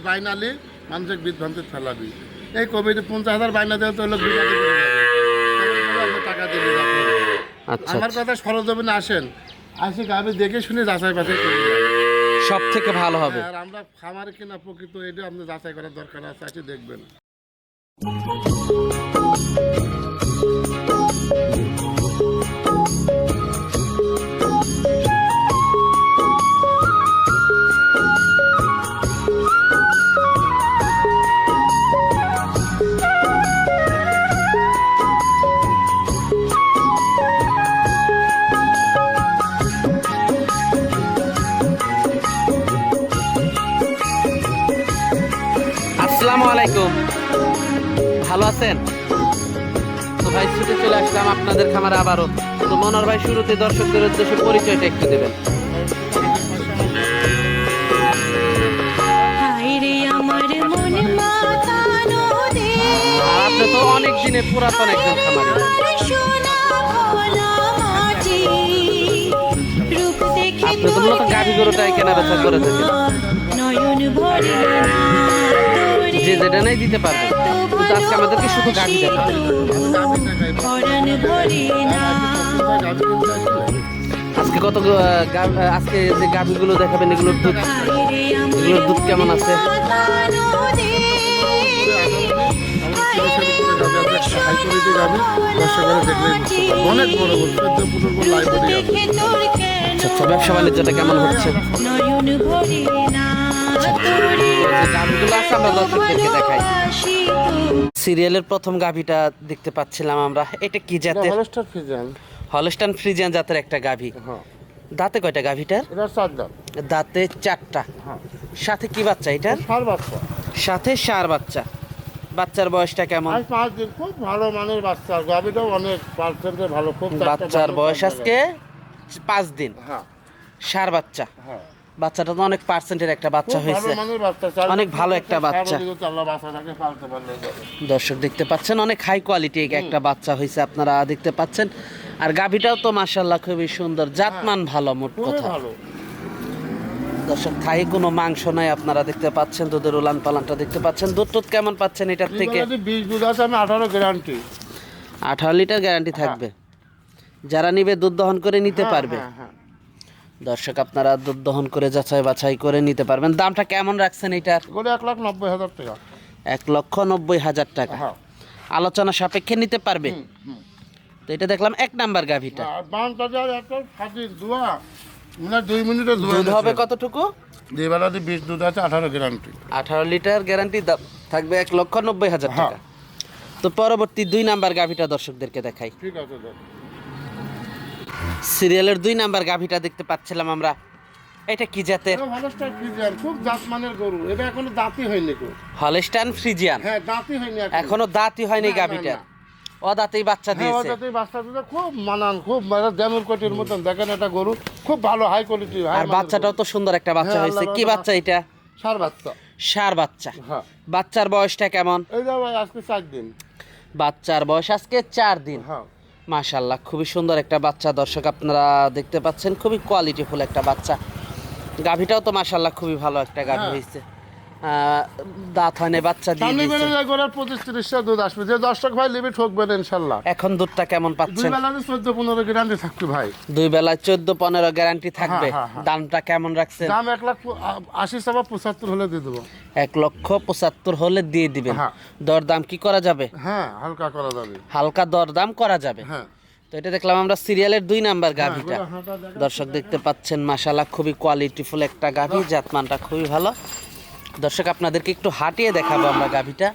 এই বাইনালি মানুষের বিভ্রান্তি ফেলাবি এই কমিটি পঞ্চাশ হাজার বাইনা দেওয়া তো আপনি টাকা দিলে আচ্ছা আমার কথা সরজমিনে আসেন। আসি আমি দেখে শুনে যাচাই বাছাই করি সব থেকে ভালো হবে। আর আমরা খামার কিনা প্রকৃত এটা আপনি যাচাই করার দরকার আছে আসি দেখবেন। আলাইকুম। ভালো আছেন? তো ভাই ছুটে চলে আসলাম আপনাদের খামারে আবারও। তো মনোর ভাই শুরুতে দর্শকদের উদ্দেশ্যে পরিচয়টা একটু দেবেন। আপনি তো অনেক দিনের পুরাতন একজন খামারি। আপনি তো মূলত গাভী গরুটাই কেনা বেচা করে থাকেন যে যেটা নেই দিতে পারবে, কিন্তু আজকে আমাদেরকে শুধু পরাণ আজকে কত আজকে যে গাভীগুলো দেখাবেন, এগুলোর দুধ এগুলোর দুধ কেমন আছে? আচ্ছা ব্যবসা বাণিজ্যটা কেমন হচ্ছে? সিরিয়ালের প্রথম গাভীটা দেখতে পাচ্ছিলাম আমরা। এটা কি জাতের? হলস্টার ফিজান হলস্টান ফ্রিজিয়ান জাতের একটা গাভী। হ্যাঁ। দাঁতে কয়টা গাভীটার? দাঁতে। চারটা। হ্যাঁ। সাথে কি বাচ্চা এটা সার বাচ্চা। সাথে সার বাচ্চা। বাচ্চার বয়সটা কেমন? পাঁচ দিন খুব ভালো মানের বাচ্চা। গাভিটাও অনেক পার্সেন্টে ভালো। খুব বাচ্চার বয়স আজকে পাঁচ দিন। হ্যাঁ। সার বাচ্চা। হ্যাঁ। বাচ্চাটা তো অনেক পার্সেন্টের একটা বাচ্চা হয়েছে। অনেক ভালো একটা বাচ্চা। দর্শক দেখতে পাচ্ছেন অনেক হাই কোয়ালিটি একটা বাচ্চা হয়েছে আপনারা দেখতে পাচ্ছেন। আর গাভীটাও তো মাশাল্লাহ খুবই সুন্দর জাতমান ভালো মোট কথা। দর্শক থাই কোনো মাংস নাই আপনারা দেখতে পাচ্ছেন দুধের উলান পালানটা দেখতে পাচ্ছেন। দুধ টুধ কেমন পাচ্ছেন এটার থেকে? বিশ দুধ আছে আমি আঠারো গ্যারান্টি আঠারো লিটার গ্যারান্টি থাকবে। যারা নিবে দুধ দহন করে নিতে পারবে। হ্যাঁ হ্যাঁ। দর্শক আপনারা দুধ দহন করে যাচাই বাছাই করে নিতে পারবেন। দামটা কেমন রাখছেন এটার? এক লাখ নব্বই হাজার টাকা। এক লক্ষ নব্বই হাজার টাকা। হ্যাঁ। আলোচনা সাপেক্ষে নিতে পারবে। তো এটা দেখলাম এক নাম্বার গাভীটা। দোয়া মানে দুই মিনিটে দুধ হবে কতটুকু? দুই বেলাতে বিশ দুধ আছে আঠারো গ্যারান্টি আঠারো লিটার গ্যারান্টি থাকবে এক লক্ষ নব্বই হাজার হ্যাঁ। টাকা। তো পরবর্তী দুই নাম্বার গাভীটা দর্শকদেরকে দেখাই। ঠিক আছে সিরিয়ালের দুই নাম্বার গাভীটা দেখতে পাচ্ছিলাম আমরা। এটা কি জাতের? স্টার ফ্রিজিয়ান খুব জাত মানের গরু। এটা এখনও দাঁতই হয়নি কেউ হলস্টান ফ্রিজিয়ান? হ্যাঁ দাঁতই হয়নি এখনও। দাঁতই হয়নি গাভীটা না। ও দাঁতেই বাচ্চা হ্যাঁ দিয়েছে। ওটাতেই বাচ্চা দিতে খুব মানান খুব মানে ড্যামের কোটির মতন। দেখেন এটা গরু খুব ভালো হাই কোয়ালিটি আর বাচ্চাটাও তো সুন্দর একটা বাচ্চা হ্যাঁ, হয়েছে। কি বাচ্চা এটা? সার বাচ্চা। সার বাচ্চা। হ্যাঁ। বাচ্চার বয়সটা কেমন? এই যা ভাই আজকে চার দিন। বাচ্চার বয়স আজকে চার দিন। হ্যাঁ। মাশাল্লাহ খুবই সুন্দর একটা বাচ্চা। দর্শক আপনারা দেখতে পাচ্ছেন খুবই কোয়ালিটিফুল একটা বাচ্চা। গাভীটাও তো মাশাল্লাহ খুবই ভালো একটা গাভী হ্যাঁ। হয়েছে। দাঁত হয় নাই, বাচ্চা দিয়ে সামনে বেড়ে দিয়েছে। যায় গরুর পঁচিশ তিরিশটা দুধ আসবে। যে দর্শক ভাই লিমিট ঠকবেন ইনশাল্লাহ। এখন দুধটা কেমন দুই পাচ্ছেন? বেলাতে চোদ্দ পনেরো গ্যারান্টি থাকবে ভাই। দুই বেলায় চোদ্দ পনেরো গ্যারান্টি থাকবে। হ্যাঁ, হ্যাঁ। দামটা কেমন রাখছেন? দাম এক লাখ প- আশি সবা পঁচাত্তর হলে দিয়ে দেবো। এক লক্ষ পঁচাত্তর হলে দিয়ে দিবেন। হ্যাঁ। দরদাম কি করা যাবে? হ্যাঁ হালকা করা যাবে। হালকা দরদাম করা যাবে। হ্যাঁ। তো এটা দেখলাম আমরা সিরিয়ালের দুই নাম্বার গাভীটা। দর্শক দেখতে পাচ্ছেন মাশাল্লাহ খুবই কোয়ালিটিফুল একটা গাভী। জাতমানটা খুবই ভালো। দর্শক আপনাদেরকে একটু হাঁটিয়ে দেখাবো আমরা গাভীটা।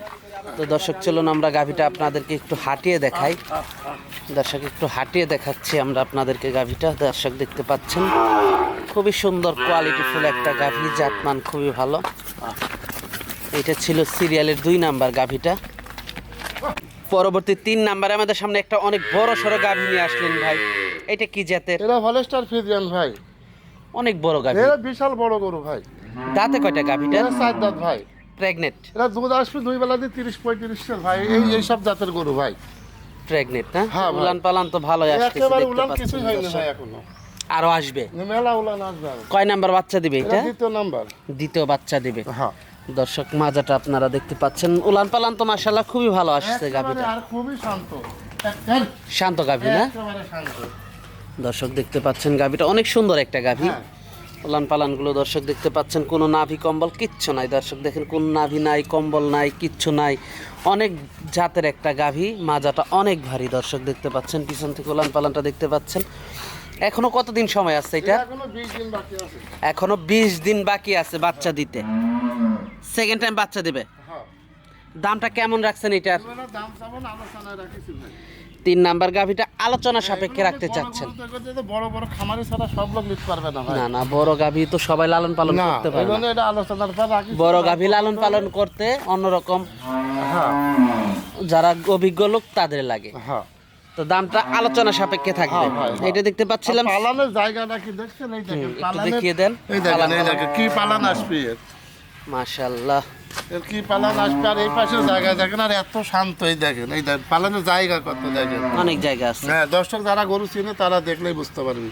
তো দর্শক চলুন আমরা গাভীটা আপনাদেরকে একটু হাঁটিয়ে দেখাই। দর্শক একটু হাঁটিয়ে দেখাচ্ছি আমরা আপনাদেরকে গাভীটা। দর্শক দেখতে পাচ্ছেন? খুবই সুন্দর কোয়ালিটিফুল একটা গাভী জাতমান খুবই ভালো। এটা ছিল সিরিয়ালের দুই নাম্বার গাভীটা। পরবর্তী তিন নাম্বারে আমাদের সামনে একটা অনেক বড় সড়ো গাভী নিয়ে আসলেন ভাই। এটা কি জাতের? ভলেস্টার ফিজিয়ান ভাই। অনেক বড় গাভী। এরা বিশাল বড় গরু ভাই। দাঁতে কয়টা গাভীটা? চার দাঁত ভাই। প্রেগনেন্ট এরা দুধ আসবে দুই বেলা দিয়ে তিরিশ পঁয়ত্রিশ ভাই এই এই সব জাতের গরু ভাই। প্রেগনেন্ট না? হ্যাঁ, উলান পালান তো ভালোই আসছে একেবারে উলান কিছুই হয়নি ভাই এখনও। আরও আসবে? মেলা উলান আসবে কয় নাম্বার বাচ্চা দিবে এটা? দ্বিতীয় নাম্বার। দ্বিতীয় বাচ্চা দিবে। হ্যাঁ। দর্শক মাজাটা আপনারা দেখতে পাচ্ছেন। উলান পালান তো মাসাল্লাহ খুবই ভালো আসছে গাভিটা। আর খুবই শান্ত। শান্ত গাভি না? দর্শক দেখতে পাচ্ছেন গাভিটা। অনেক সুন্দর একটা গাভি। হ্যাঁ। উলান পালানগুলো দর্শক দেখতে পাচ্ছেন কোনো নাভি কম্বল কিচ্ছু নাই। দর্শক দেখেন কোনো নাভি নাই কম্বল নাই কিচ্ছু নাই। অনেক জাতের একটা গাভি মাজাটা অনেক ভারী। দর্শক দেখতে পাচ্ছেন পিছন থেকে উলান পালানটা দেখতে পাচ্ছেন। এখনও কতদিন সময় আছে এটা? এখনও বিশ দিন বাকি আছে। বাচ্চা দিতে। সেকেন্ড টাইম বাচ্চা দিবে। হ্যাঁ। দামটা কেমন রাখছেন এটার? দাম তিন নাম্বার গাভিটা আলোচনা সাপেক্ষে রাখতে চাচ্ছেন। বড় বড় খামারি ছাড়া সব লোক নিতে পারবে না না না বড় গাভি তো সবাই লালন পালন করতে পারে না। এটা আলোচনার পর বড় গাভী লালন পালন করতে অন্যরকম হ্যাঁ। যারা অভিজ্ঞ লোক তাদের লাগে। হ্যাঁ। তো দামটা আলোচনা সাপেক্ষে থাকবে। হ্যাঁ, হ্যাঁ। এটা দেখতে পাচ্ছিলাম। পালানের জায়গাটা কি দেখছেন? এই দেখেন দেখিয়ে দেন। এই দেখেন কি পালান আসবে? এর মাশাল্লাহ এর কি পালান আসবে? আর এই পাশের জায়গা দেখেন আর এত শান্ত এই দেখেন এই দেখেন পালানের জায়গা কত দেখেন। অনেক জায়গা আছে। হ্যাঁ দর্শক যারা গরু চিনে তারা দেখলেই বুঝতে পারবে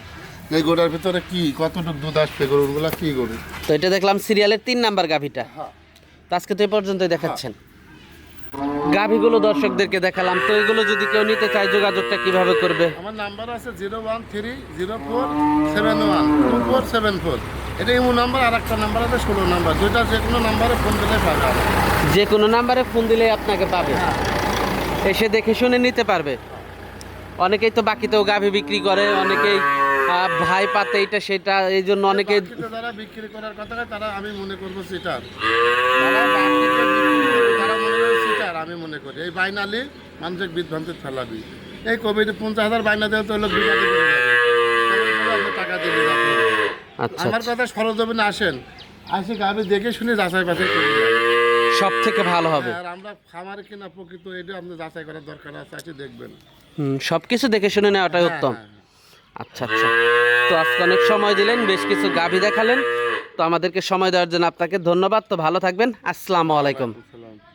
এই গরুর ভিতরে কি কতটুকু দুধ আসবে গরুগুলা কি গরু? তো এটা দেখলাম সিরিয়ালের তিন নাম্বার গাভীটা। হ্যাঁ। তো আজকে তো এই পর্যন্তই দেখাচ্ছেন। গাভীগুলো দর্শকদেরকে দেখালাম। তো এগুলো যদি কেউ নিতে চায় যোগাযোগটা কীভাবে করবে? আমার নাম্বার আছে zero one three zero four seven one two four seven four. এটা ইমো নাম্বার আর একটা নাম্বার আছে ষোলো নাম্বার। দুইটা যে কোনো নাম্বারে ফোন দিলে পাবে যে কোনো নাম্বারে ফোন দিলেই আপনাকে পাবে। এসে দেখে শুনে নিতে পারবে। অনেকেই তো বাকিতেও গাভী বিক্রি করে অনেকেই ভাই পাতে এটা সেটা এই জন্য অনেকেই বাকিতে যারা বিক্রি করার কথা তারা আমি মনে করব মনে সিটার আমি মনে করি। এই বাইনালি মানুষের বিভ্রান্তির ফেলাবি এই কবিতে পঞ্চাশ হাজার বাইনা দেওয়া তো লোক টাকা দিলে আচ্ছা আমার কথা সরজমিনে আসেন। আসি গাবি দেখে শুনে যাচাই বাছাই করে। সব থেকে ভালো হবে। আর আমরা খামার কিনা প্রকৃত এটা আপনি যাচাই করার দরকার আছে আসি দেখবেন। হুম, সবকিছু দেখে শুনে নেওয়াটাই উত্তম। হ্যাঁ, আচ্ছা আচ্ছা। তো আজকে অনেক সময় দিলেন বেশ কিছু গাভী দেখালেন। তো আমাদেরকে সময় দেওয়ার জন্য আপনাকে ধন্যবাদ। তো ভালো থাকবেন। আসসালামু আলাইকুম। হ্যাঁ।